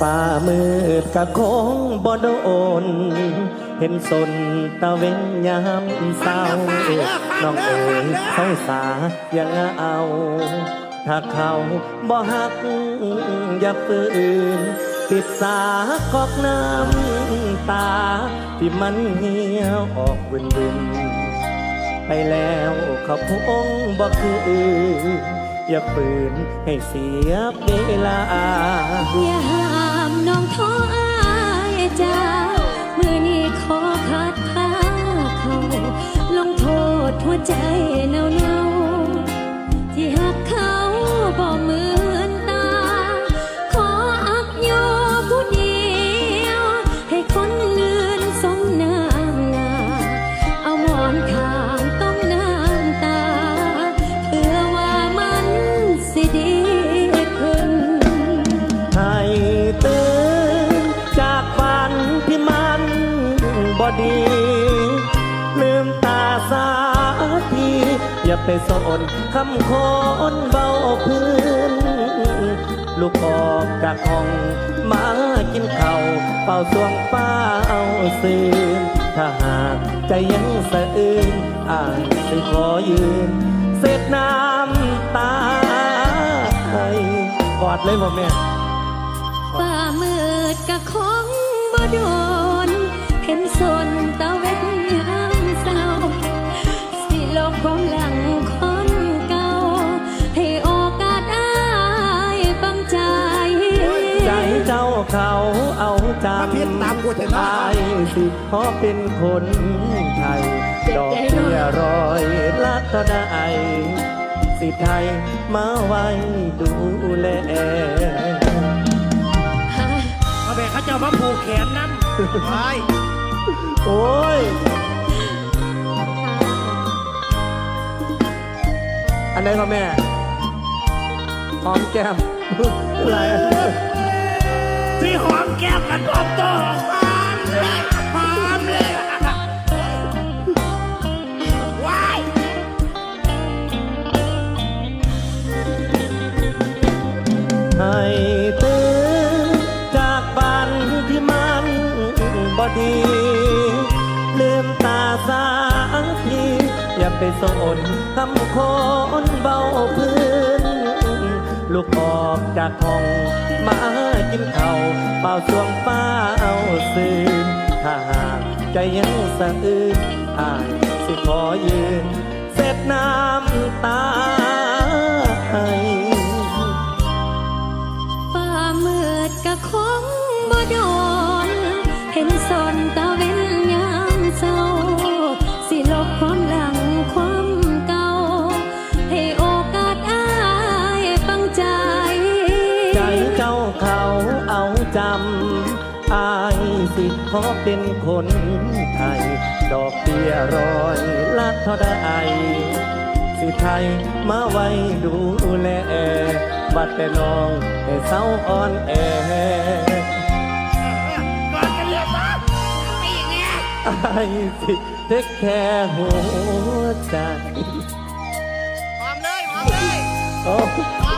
ฟ้ามืดกะคงบ่โดน เห็นสนตะเวนยามเศร้าน้องเอ๋ยเขาสายังเอา ถ้าเขาบ่หักอย่าฝืนปิดสากอกน้ำตา ที่มันเหี่ยวออกวินวินไปแล้วเขาพงบ่คืออ อย่าฝืนให้เสียเวลา อย่าห้ามน้องท้ออายจ้ามือนี้ขอคัดพาเขาลงโทษหัวใจเนาเนาๆที่หักเขา ดี ลืมตาสาที อย่าไปสนคำคนเบาพื้น ลูกออกจากห้องมากินข้าวเป่าสวงป้าซึมถ้าหากใจยังสะอื้นอ่านสิขอยืน เสร็จน้ำตาให้กอดเลยพ่อแม่ฝ่ามืดกะคงบ่โด เห็นสนตะเวนยามเศร้าสิโลกความหลังคนเก่า ให้โอกาสอายบังใจ ใจเจ้าเขาเอาจมาพิษตามกูเถอะำนะตายสิเพราะเป็นคนไทย ดอกเบี้ยรอยลักก็ได้สิไทยมาไว้ดูแล เอาแบกเขาเจ้ามาผูกแขนน้ำ ไป โอ้ย อันไหนพ่อแม่ หอมแก้มอะไรที่หอมแก้มกันพร้อมโตหอมเลยหอมเลยว้ายให้ตื่นจากบ้านที่มันบอดีลืมตา สาทีอย่าไปสนคำคนเบาพื้น ลูกออกจากห้องมากินเข้าเป่าสวงเป้าซื่นถ้าหากใจยังสะอื้นอายสิขอยืน เสร็จน้ำตาให้ฝ่ามืดกะคงบ่โดนเห็นสนตะเวน จำอายสิขอเป็นคนไทย ดอกเบี้ยร้อยละเท่าใดสิไทยมาไว้ดูแลบัดแต่น้องให้เศร้าอ่อนแอก่อนกันเลยปะไม่อย่างเงี้ยอายสิเทคแค่หัวใจหอมเลยหอมเลยโอ้หอม